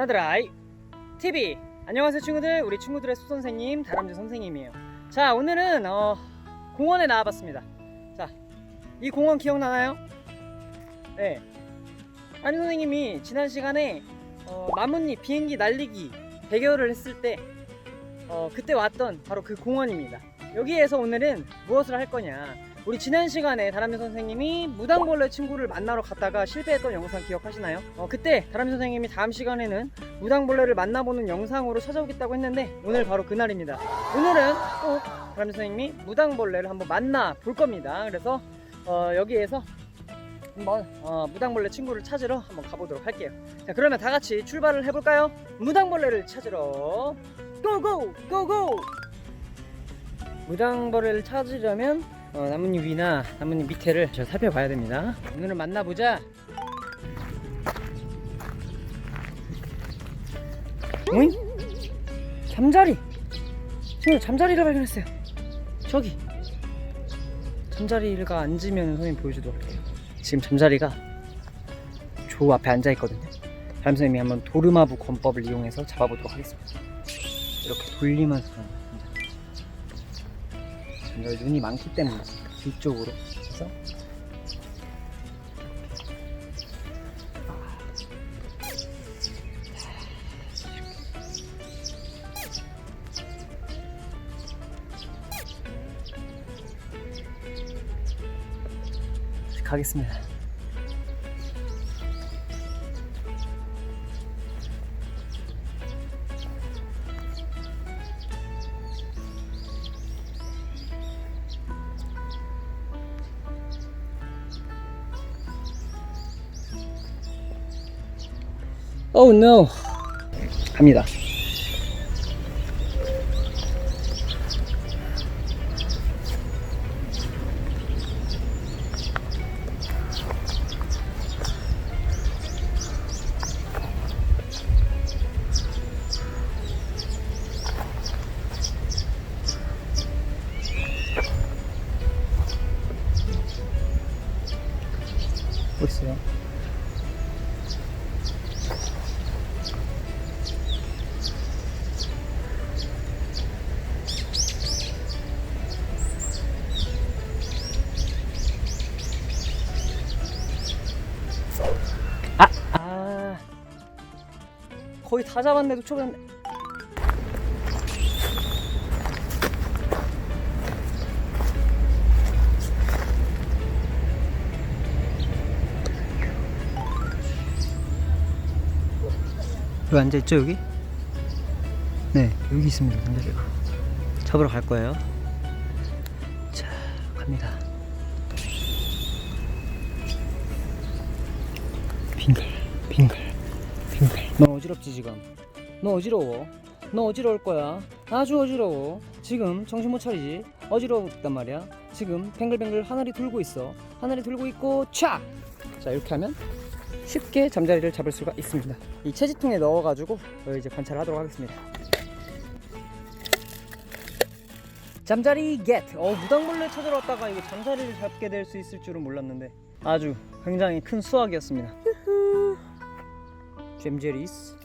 나드라이 TV 안녕하세요 친구들. 우리 친구들의 수 선생님 다람쥐 선생님이에요. 자 오늘은 어, 공원에 나와봤습니다. 자이 공원 기억나나요? 네. 아니 선생님이 지난 시간에 어, 나뭇잎 비행기 날리기 대결을 했을 때 어, 그때 왔던 바로 그 공원입니다. 여기에서 오늘은 무엇을 할 거냐 우리 지난 시간에 다람쥐 선생님이 무당벌레 친구를 만나러 갔다가 실패했던 영상 기억하시나요? 어, 그때 다람쥐 선생님이 다음 시간에는 무당벌레를 만나보는 영상으로 찾아오겠다고 했는데 오늘 바로 그날입니다. 오늘은 꼭 다람쥐 선생님이 무당벌레를 한번 만나 볼 겁니다. 그래서 어, 여기에서 한번 어, 무당벌레 친구를 찾으러 한번 가보도록 할게요. 자 그러면 다 같이 출발을 해볼까요? 무당벌레를 찾으러 고고 고고! 무당벌레를 찾으려면 어, 나뭇잎 위나 나뭇잎 밑에를 잘 살펴봐야 됩니다. 오늘은 만나보자. 오잉? 잠자리. 선생님 잠자리를 발견했어요. 저기. 잠자리가 앉으면 선생님 보여주도록 할게요. 지금 잠자리가 조 앞에 앉아 있거든요. 다음 선생님이 한번 도르마부 권법을 이용해서 잡아보도록 하겠습니다. 이렇게 돌리면서 잠자리 눈이 많기 때문에 뒤쪽으로 해서 가겠습니다. Oh no. 뭐 있어요? 거의 다 잡았는데도 초반. 여기 앉아있죠, 여기? 네, 여기 있습니다, 잠자리가. 잡으러 갈 거예요. 자, 갑니다. 어지럽지 지금. 너 어지러워. 너 어지러울 거야. 아주 어지러워. 지금 정신 못 차리지? 어지럽단 말이야. 지금 뱅글뱅글 하늘이 돌고 있어. 하늘이 돌고 있고 촥! 자 이렇게 하면 쉽게 잠자리를 잡을 수가 있습니다. 이 채지통에 넣어가지고 어, 이제 관찰을 하도록 하겠습니다. 잠자리 겟! 어 무당벌레 찾으러 왔다가 이거 잠자리를 잡게 될 수 있을 줄은 몰랐는데 아주 굉장히 큰 수확이었습니다 잼제리스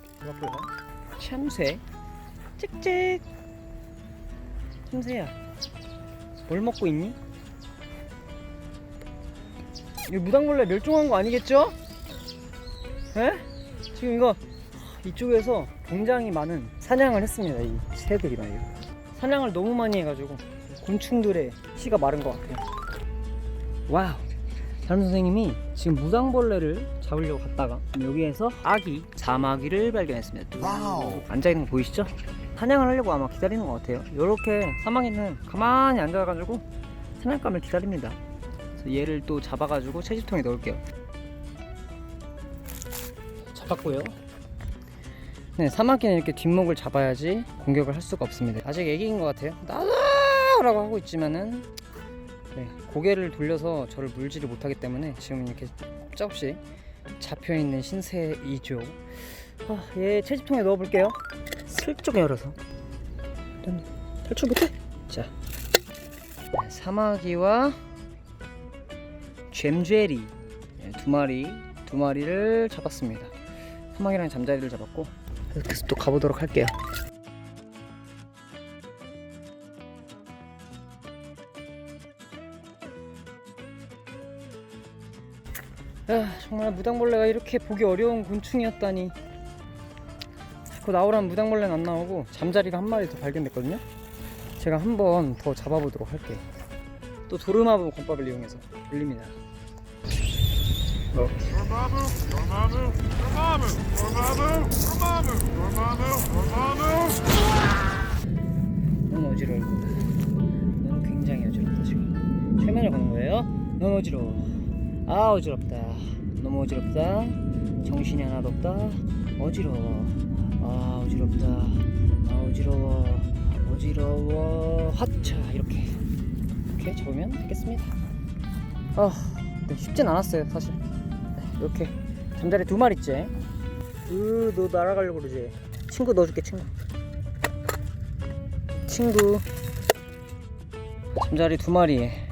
참새. 찍찍. 참새야. 뭘 먹고 있니? 이 무당벌레 멸종한 거 아니겠죠? 에? 지금 이거 이쪽에서 굉장히 많은 사냥을 했습니다 이 새들이 말이에요. 사냥을 너무 많이 해가지고 곤충들의 씨가 마른 것 같아요. 와우. 다른 선생님이 지금 무당벌레를 잡으려고 갔다가 여기에서 아기 자마귀를 발견했습니다. 와우. 앉아 있는 거 보이시죠? 사냥을 하려고 아마 기다리는 것 같아요. 이렇게 사마귀는 가만히 앉아가지고 사냥감을 기다립니다. 그래서 얘를 또 잡아가지고 채집통에 넣을게요. 잡았고요. 네, 사마귀는 이렇게 뒷목을 잡아야지 공격을 할 수가 없습니다. 아직 애기인 것 같아요. 나라고 하고 있지만은 네, 고개를 돌려서 저를 물지를 못하기 때문에 지금 이렇게 짝없이 잡혀 있는 신세이죠. 아, 얘 채집통에 넣어볼게요. 슬쩍 열어서. 일단 탈출 못해. 자, 네, 사마귀와 잼죄리 네, 두 마리 두 마리를 잡았습니다. 사마귀랑 잠자리를 잡았고 계속 또 가보도록 할게요. 야, 정말 무당벌레가 이렇게 보기 어려운 곤충이었다니. 자꾸 나오라면 무당벌레는 안 나오고 잠자리가 한 마리 더 발견됐거든요. 제가 한 번 더 잡아보도록 할게요. 또 도르마무 권밥을 이용해서 올립니다. 어. 너무 어지러울 거다. 너무 굉장히 어지럽다 지금. 최면을 거는 거예요. 너무 어지러워. 아 어지럽다. 너무 어지럽다. 정신이 하나도 없다. 어지러워. 아 어지럽다. 아 어지러워. 어지러워. 하차 이렇게 이렇게 잡으면 되겠습니다. 아 네, 쉽진 않았어요 사실. 네, 이렇게 잠자리 두 마리째. 으너 날아가려고 그러지. 친구 넣어줄게 친구. 친구 잠자리 두 마리에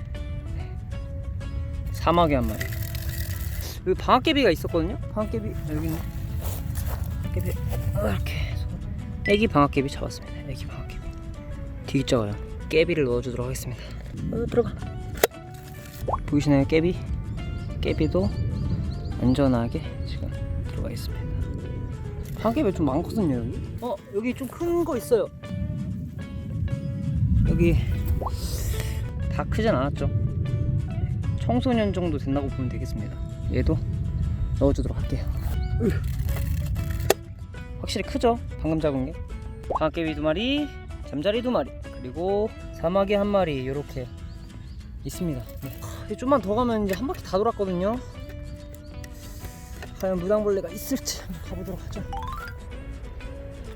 사막에 한 마리. 여기 방앗개비가 있었거든요? 방앗개비? 여기 있네. 방앗개비. 이렇게 애기 방앗개비 잡았습니다. 애기 방앗개비. 되게 작아요 깨비를 넣어주도록 하겠습니다. 어, 들어가. 보이시나요 깨비? 깨비도 안전하게 지금 들어가 있습니다. 방앗개비 좀 많거든요 여기? 어 여기 좀 큰 거 있어요. 여기 다 크진 않았죠 청소년 정도 된다고 보면 되겠습니다. 얘도 넣어주도록 할게요. 으. 확실히 크죠? 방금 잡은 게? 방앗개비 두 마리 잠자리 두 마리 그리고 사마귀 한 마리 이렇게 있습니다. 네. 좀만 더 가면 이제 한 바퀴 다 돌았거든요. 과연 무당벌레가 있을지 한번 가보도록 하죠.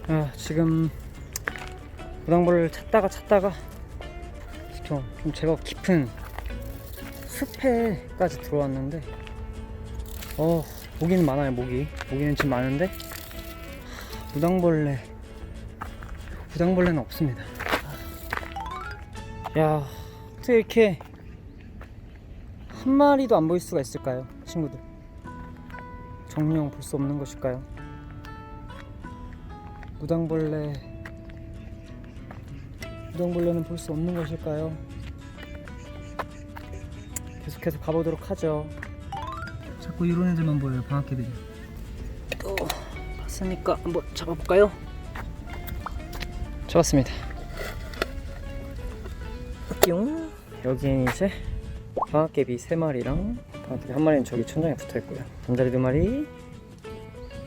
아 지금 무당벌레를 찾다가 찾다가 좀, 좀 제법 깊은 숲에까지 들어왔는데. 어 모기는 많아요 모기. 모기는 지금 많은데? 하, 무당벌레. 무당벌레는 없습니다. 야 어떻게 이렇게 한 마리도 안 보일 수가 있을까요 친구들? 정령 볼 수 없는 것일까요? 무당벌레. 무당벌레는 볼 수 없는 것일까요? 계속해서 가보도록 하죠. 자꾸 이런 애들만 보여요, 방학개들이. 또 봤으니까 한번 잡아볼까요? 잡았습니다. 뿅. 여기엔 이제 방학개비 세 마리랑 방학개비 한 마리는 저기 천장에 붙어 있고요. 잠자리 두 마리,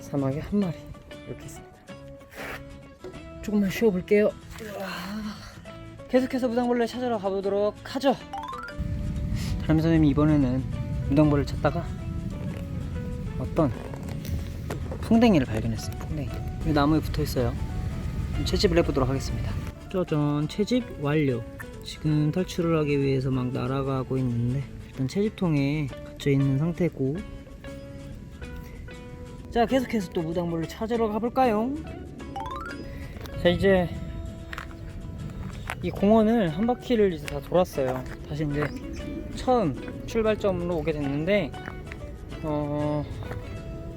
사막에 한 마리 이렇게 있습니다. 조금만 쉬어볼게요. 계속해서 무당벌레 찾으러 가보도록 하죠. 다람 선생님이 이번에는 무당벌레를 찾다가 어떤 풍뎅이를 발견했어요. 풍뎅이. 이 나무에 붙어 있어요. 채집을 해보도록 하겠습니다. 짜잔, 채집 완료. 지금 탈출을 하기 위해서 막 날아가고 있는데 일단 채집통에 갇혀 있는 상태고. 자, 계속해서 또 무당벌레 찾으러 가볼까요? 자, 이제 이 공원을 한 바퀴를 이제 다 돌았어요. 다시 이제 처음 출발점으로 오게 됐는데 어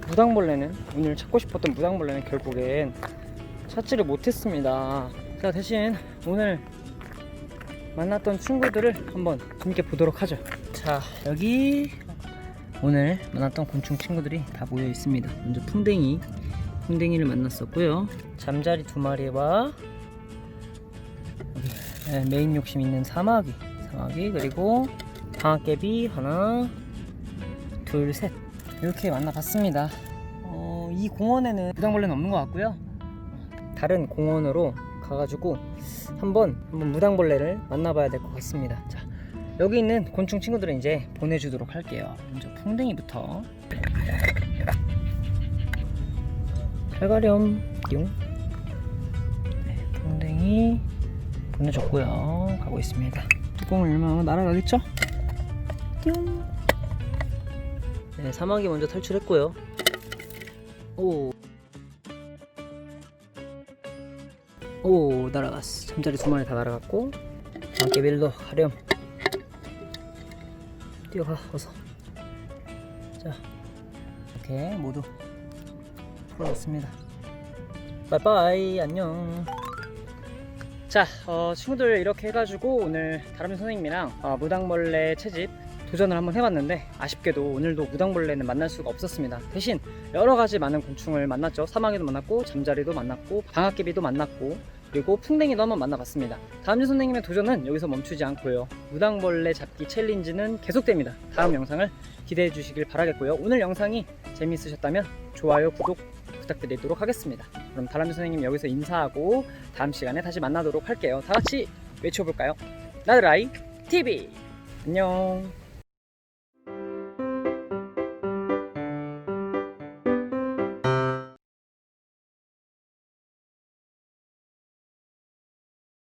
무당벌레는 오늘 찾고 싶었던 무당벌레는 결국엔 찾지를 못했습니다. 자 대신 오늘 만났던 친구들을 한번 함께 보도록 하죠. 자 여기 오늘 만났던 곤충 친구들이 다 모여 있습니다. 먼저 풍뎅이 풍뎅이를 만났었고요. 잠자리 두 마리와 네, 메인 욕심 있는 사마귀, 사마귀 그리고 방앗개비 하나, 둘, 셋 이렇게 만나봤습니다. 어, 이 공원에는 무당벌레는 없는 것 같고요. 다른 공원으로 가가지고 한번 한번 무당벌레를 만나봐야 될 것 같습니다. 자, 여기 있는 곤충 친구들은 이제 보내주도록 할게요. 먼저 풍뎅이부터. 팔가렴 용. 네, 풍뎅이. 보내줬고요. 가고 있습니다. 뚜껑을 열면 날아가겠죠? 네, 사막이 먼저 탈출했고요. 오. 오, 날아갔어. 잠자리 두 마리 다 날아갔고. 안개빌로 가렴. 뛰어가, 어서. 자, 이렇게 모두 풀어줬습니다. 빠이빠이 안녕 자 어, 친구들 이렇게 해가지고 오늘 다람쥐 선생님이랑 어, 무당벌레 채집 도전을 한번 해봤는데 아쉽게도 오늘도 무당벌레는 만날 수가 없었습니다. 대신 여러 가지 많은 곤충을 만났죠. 사마귀도 만났고 잠자리도 만났고 방앗개비도 만났고 그리고 풍뎅이도 한번 만나봤습니다. 다람쥐 선생님의 도전은 여기서 멈추지 않고요. 무당벌레 잡기 챌린지는 계속됩니다. 다음 영상을 기대해 주시길 바라겠고요. 오늘 영상이 재미있으셨다면 좋아요 구독 부탁드리도록 하겠습니다. 그럼 다람쥐 선생님 여기서 인사하고 다음 시간에 다시 만나도록 할게요. 다 같이 외쳐볼까요? 나들아이 TV 안녕